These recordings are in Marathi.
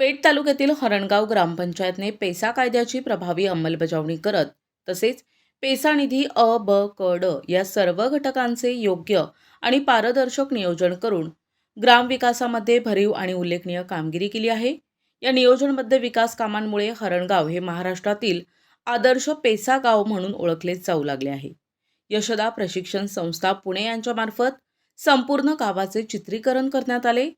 पेठ तालुक्यातील हरणगाव ग्रामपंचायतने पेसा कायद्याची प्रभावी अंमलबजावणी करत तसेच पेसा निधी अ ब क ड या सर्व घटकांचे योग्य आणि पारदर्शक नियोजन करून ग्रामविकासामध्ये भरीव आणि उल्लेखनीय कामगिरी केली आहे. या नियोजनबद्ध विकास कामांमुळे हरणगाव हे महाराष्ट्रातील आदर्श पेसा गाव म्हणून ओळखले जाऊ लागले आहे. यशदा प्रशिक्षण संस्था पुणे यांच्यामार्फत संपूर्ण गावाचे चित्रीकरण करण्यात आले.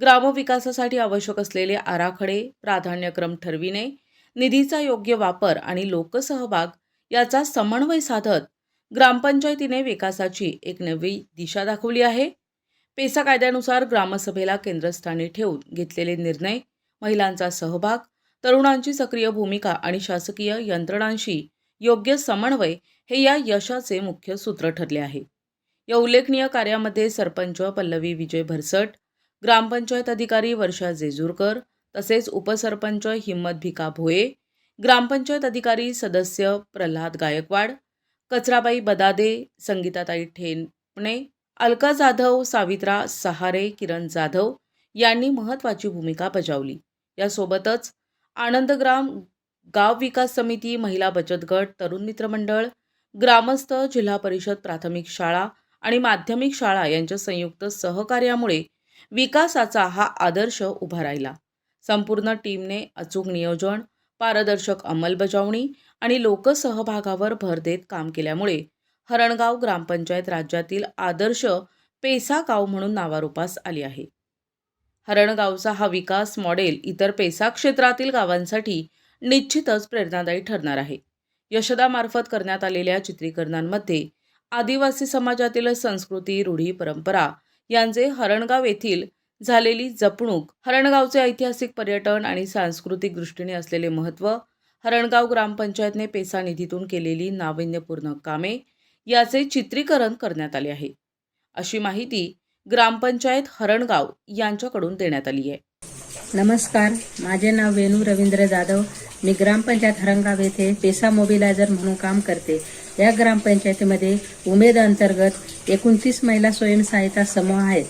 ग्रामविकासासाठी आवश्यक असलेले आराखडे प्राधान्यक्रम ठरविणे निधीचा योग्य वापर आणि लोकसहभाग याचा समन्वय साधत ग्रामपंचायतीने विकासाची एक नवी दिशा दाखवली आहे. पेसा कायद्यानुसार ग्रामसभेला केंद्रस्थानी ठेवून घेतलेले निर्णय महिलांचा सहभाग तरुणांची सक्रिय भूमिका आणि शासकीय यंत्रणांशी योग्य समन्वय हे या यशाचे मुख्य सूत्र ठरले आहे. या उल्लेखनीय कार्यामध्ये सरपंच पल्लवी विजय भरसट ग्रामपंचायत अधिकारी वर्षा जेजूरकर तसेच उपसरपंच हिम्मत भिका भोये ग्रामपंचायत अधिकारी सदस्य प्रल्हाद गायकवाड कचराबाई बदादे संगीताताई ठेपणे अलका जाधव सावित्रा सहारे किरण जाधव यांनी महत्त्वाची भूमिका बजावली. यासोबतच आनंदग्राम गाव विकास समिती महिला बचत गट तरुण मित्र मंडळ ग्रामस्थ जिल्हा परिषद प्राथमिक शाळा आणि माध्यमिक शाळा यांच्या संयुक्त सहकार्यामुळे विकासाचा हा आदर्श उभा राहिला. संपूर्ण टीमने अचूक नियोजन पारदर्शक अंमलबजावणी आणि लोकसहभागावर भर देत काम केल्यामुळे हरणगाव ग्रामपंचायत राज्यातील आदर्श पेसा गाव म्हणून नावारूपास आली आहे. हरणगावचा हा विकास मॉडेल इतर पेसा क्षेत्रातील गावांसाठी निश्चितच प्रेरणादायी ठरणार आहे. यशदामार्फत करण्यात आलेल्या चित्रीकरणांमध्ये आदिवासी समाजातील संस्कृती रूढी परंपरा यांचे हरणगाव येथील झालेली जपणूक हरणगावचे ऐतिहासिक पर्यटन आणि सांस्कृतिक दृष्टीने असलेले महत्त्व हरणगाव ग्रामपंचायतने पेसा निधीतून केलेली नाविन्यपूर्ण कामे याचे चित्रीकरण करण्यात आले आहे. अशी माहिती ग्रामपंचायत हरणगाव यांच्याकडून देण्यात आली आहे. नमस्कार माझे नाव वेणू रवींद्र जाधव. मी ग्रामपंचायत हरणगाव येथे पेसा मोबिलायझर म्हणून काम करते. या ग्रामपंचायतीमध्ये उमेद अंतर्गत एकोणतीस महिला स्वयंसहायता समूह आहेत.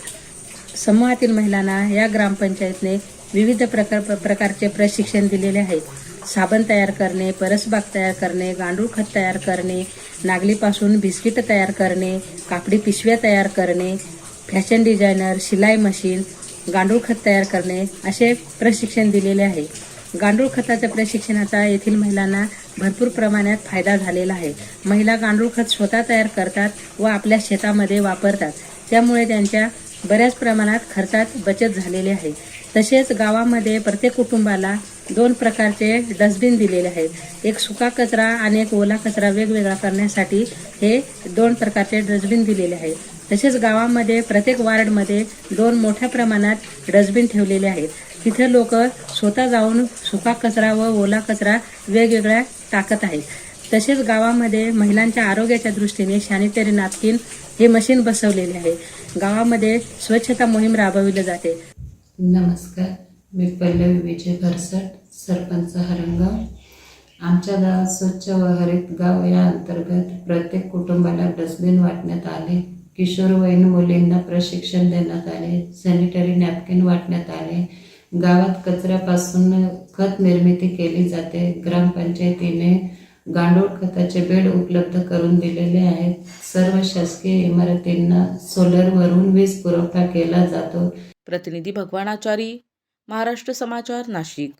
समूहातील महिलांना या ग्रामपंचायतने विविध प्रकार प्रकारचे प्रशिक्षण दिलेले आहे. साबण तयार करणे परसबाग तयार करणे गांडूळ खत तयार करणे नागलीपासून बिस्किट तयार करणे कापडी पिशव्या तयार करणे फॅशन डिझायनर शिलाई मशीन गांडूळ खत तयार करणे असे प्रशिक्षण दिलेले आहे. गांडूळ खताच्या प्रशिक्षणाचा येथील महिलांना भरपूर प्रमाणात फायदा झालेला आहे. महिला गांडूळ खत स्वतः तयार करतात व आपल्या शेतामध्ये वापरतात. त्यामुळे त्यांच्या बऱ्याच प्रमाणात खर्चात बचत झालेली आहे. तसेच गावामध्ये प्रत्येक कुटुंबाला दोन प्रकारचे डस्टबिन दिलेले आहेत. एक सुका कचरा आणि एक ओला कचरा वेगवेगळा करण्यासाठी हे दोन प्रकारचे डस्टबिन दिलेले आहे. तसेच गावामध्ये प्रत्येक वार्डमध्ये दोन मोठ्या प्रमाणात डस्टबिन ठेवलेले आहेत. तिथे लोक स्वतः जाऊन सुका कचरा व ओला कचरा वेगवेगळ्या टाकत आहेत तसेच गावामध्ये महिलांच्या आरोग्याच्या दृष्टीने सॅनिटरी नॅपकिन हे मशीन बसवलेले आहे. गावामध्ये स्वच्छता मोहीम राबविली जाते. नमस्कार. मी पल्लवी विजय भरसट सरपंच हरंगाव. आमच्या गावात स्वच्छ व हरित गाव या अंतर्गत प्रत्येक कुटुंबाला डस्टबिन वाटण्यात आले. किशोरवयीन मुलींना प्रशिक्षण देण्यात आले. सॅनिटरी नॅपकिन वाटण्यात आले. गावात कचऱ्यापासून खत निर्मिती केली जाते. ग्रामपंचायतीने गांडूळ खताचे बेड उपलब्ध करून दिलेले आहेत. सर्व शासकीय इमारतींना सोलरवरून वीज पुरवठा केला जातो. प्रतिनिधी भगवान आचारी महाराष्ट्र समाचार नाशिक.